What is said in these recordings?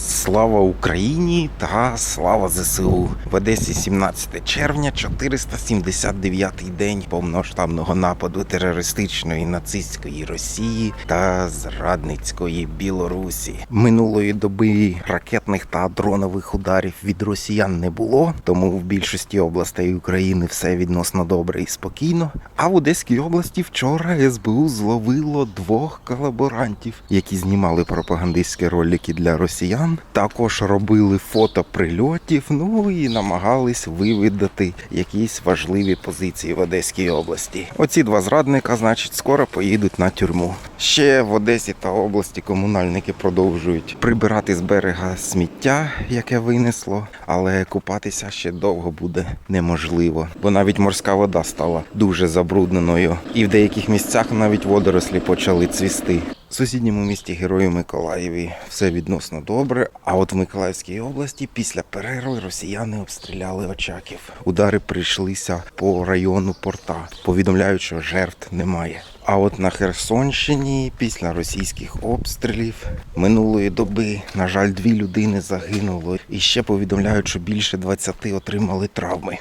Слава Україні та слава ЗСУ. В Одесі 17 червня, 479-й день повноштабного нападу терористичної нацистської Росії та зрадницької Білорусі. Минулої доби ракетних та дронових ударів від росіян не було, тому в більшості областей України все відносно добре і спокійно. А в Одеській області вчора СБУ зловило двох колаборантів, які знімали пропагандистські ролики для росіян. Також робили фото прильотів. Ну і намагались вивідати якісь важливі позиції в Одеській області. Оці два зрадника, значить, скоро поїдуть на тюрму. Ще в Одесі та області комунальники продовжують прибирати з берега сміття, яке винесло, але купатися ще довго буде неможливо, бо навіть морська вода стала дуже забрудненою, і в деяких місцях навіть водорослі почали цвісти. В сусідньому місті Герою Миколаєві все відносно добре. А от в Миколаївській області після перерви росіяни обстріляли Очаків. Удари прийшлися по району порта. Повідомляють, що жертв немає. А от на Херсонщині після російських обстрілів минулої доби, на жаль, дві людини загинуло. І ще повідомляють, що більше 20 отримали травми.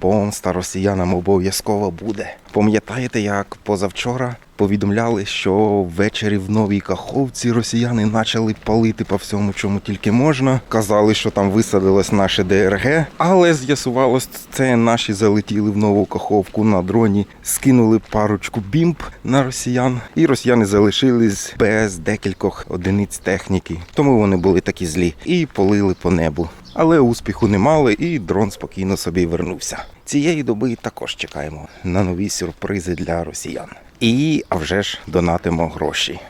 Помста росіянам обов'язково буде. Пам'ятаєте, як позавчора повідомляли, що ввечері в новій Каховці росіяни почали палити по всьому, чому тільки можна. Казали, що там висадилось наше ДРГ, але з'ясувалось, це наші залетіли в нову Каховку на дроні, скинули парочку бімб на росіян, і росіяни залишились без декількох одиниць техніки. Тому вони були такі злі і полили по небу. Але успіху не мали, і дрон спокійно собі вернувся. Цієї доби також чекаємо на нові сюрпризи для росіян. І а вже ж донатимо гроші.